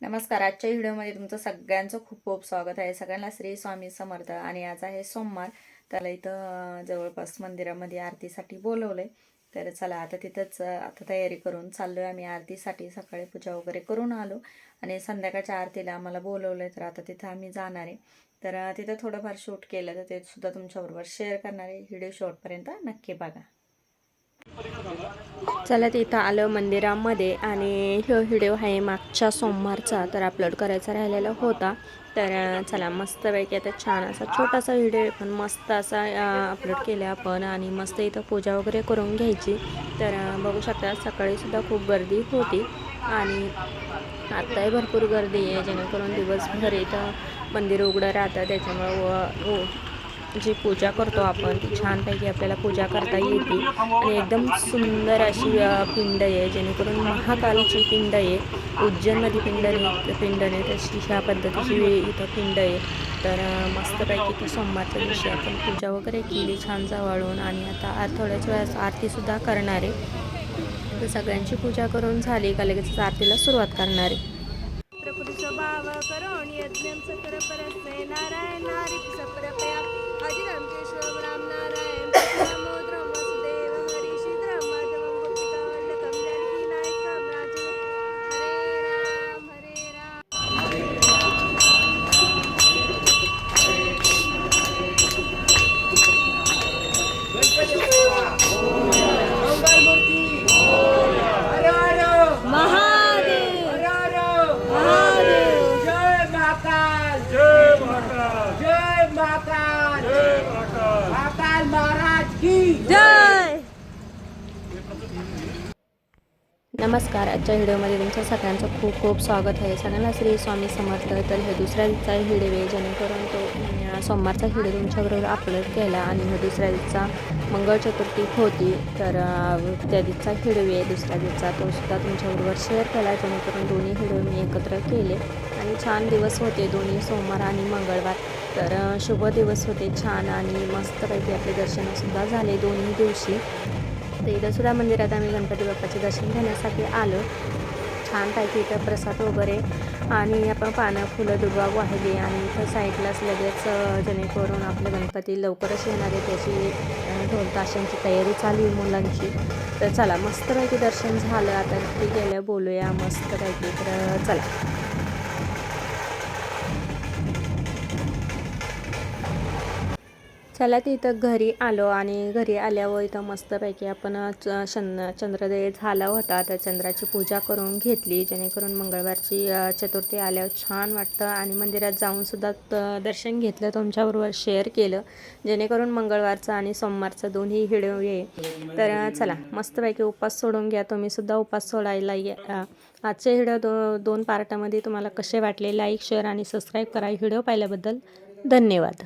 नमस्कार. आजच्या व्हिडिओमध्ये तुमचं सगळ्यांचं खूप खूप स्वागत आहे. सगळ्यांना श्री स्वामी समर्थ आणि आज आहे सोमवार. त्याला इथं जवळपास मंदिरामध्ये आरतीसाठी बोलवलंय. तर चला आता तिथंच आता तयारी करून चाललोय आम्ही आरतीसाठी. सकाळी पूजा वगैरे करून आलो. आणि संध्याकाळच्या आरतीला आम्हाला बोलवलंय तर आता तिथं आम्ही जाणार आहे. तर तिथं थोडंफार शूट केलं तर ते सुद्धा तुमच्याबरोबर शेअर करणार आहे. व्हिडिओ शॉर्टपर्यंत नक्की बघा. चला तिथं आलं मंदिरामध्ये आणि ह्यो व्हिडिओ आहे मागच्या सोमवारचा तर अपलोड करायचा राहिलेला होता. तर चला मस्तपैकी आता छान असा छोटासा व्हिडिओ पण मस्त असा अपलोड केला आपण आणि मस्त इथं पूजा वगैरे करून घ्यायची. तर बघू शकता सकाळीसुद्धा खूप गर्दी होती आणि आत्ताही भरपूर गर्दी आहे जेणेकरून दिवसभर इथं मंदिर उघडं राहतं त्याच्यामुळं व- हो. जी पूजा करतो आपण ती छानपैकी आपल्याला पूजा करता येते. आणि एकदम सुंदर अशी पिंड आहे जेणेकरून महाकालची पिंड आहे उज्जैनमध्ये पिंड पिंड नाही तशी ह्या पद्धतीची इथं पिंड आहे. तर मस्तपैकी ती सोमवारच्या दिवशी आपण पूजा वगैरे केली छान जवळून. आणि आता थोड्याच वेळास आरतीसुद्धा करणार आहे. तर सगळ्यांची पूजा करून झाली का लगेच आरतीला सुरुवात करणार आहे. नारायण नारी सप्रपया কাজে He नमस्कार. आजच्या व्हिडिओमध्ये तुमचं सगळ्यांचं खूप खूप स्वागत आहे. सगळ्यांना श्री स्वामी समर्थ तर हे दुसऱ्या दिवसाचा व्हिडिओ आहे जेणेकरून तो सोमवारचा व्हिडिओ तुमच्याबरोबर अपलोड केला आणि हा दुसऱ्या दिवसा मंगळ चतुर्थी होती तर त्या दिवसाचा व्हिडिओ आहे दुसऱ्या दिवसा तो सुद्धा तुमच्याबरोबर शेअर केला जेणेकरून दोन्ही व्हिडिओ मी एकत्र केले. आणि छान दिवस होते दोन्ही सोमवार आणि मंगळवार. तर शुभ दिवस होते छान आणि मस्तपैकी आपले दर्शनसुद्धा झाले दोन्ही दिवशी. तर इथं सुद्धा मंदिरात आम्ही गणपती बाप्पाचे दर्शन घेण्यासाठी आलो. छानपैकी इथं प्रसाद वगैरे आणि आपण पानं फुलं दुर्वा वाहिली आणि इथं साईडलाच लगेच जेणेकरून आपले गणपती लवकरच येणार आहे त्याची अं, ढोल ताशांची तयारी चालू आहे मुलांची. तर चला मस्तपैकी दर्शन झालं. आता घरी गेल्या बोलूया मस्तपैकी तर चला. चला तिथं घरी आलो आणि घरी आल्यावर इथं मस्तपैकी आपण च- शन झाला होता. तर चंद्राची पूजा करून घेतली जेणेकरून मंगळवारची चतुर्थी आल्यावर छान वाटतं. आणि मंदिरात जाऊनसुद्धा दर्शन घेतलं तुमच्याबरोबर शेअर केलं. जेणेकरून मंगळवारचं आणि सोमवारचं दोन्ही व्हिडिओ ये तर चला मस्तपैकी उपास सोडून घ्या. तुम्हीसुद्धा उपास सोडायला या. आजचे व्हिडिओ दो दोन पार्टामध्ये तुम्हाला कसे वाटले लाईक शेअर आणि सबस्क्राईब करा. व्हिडिओ पाहिल्याबद्दल धन्यवाद.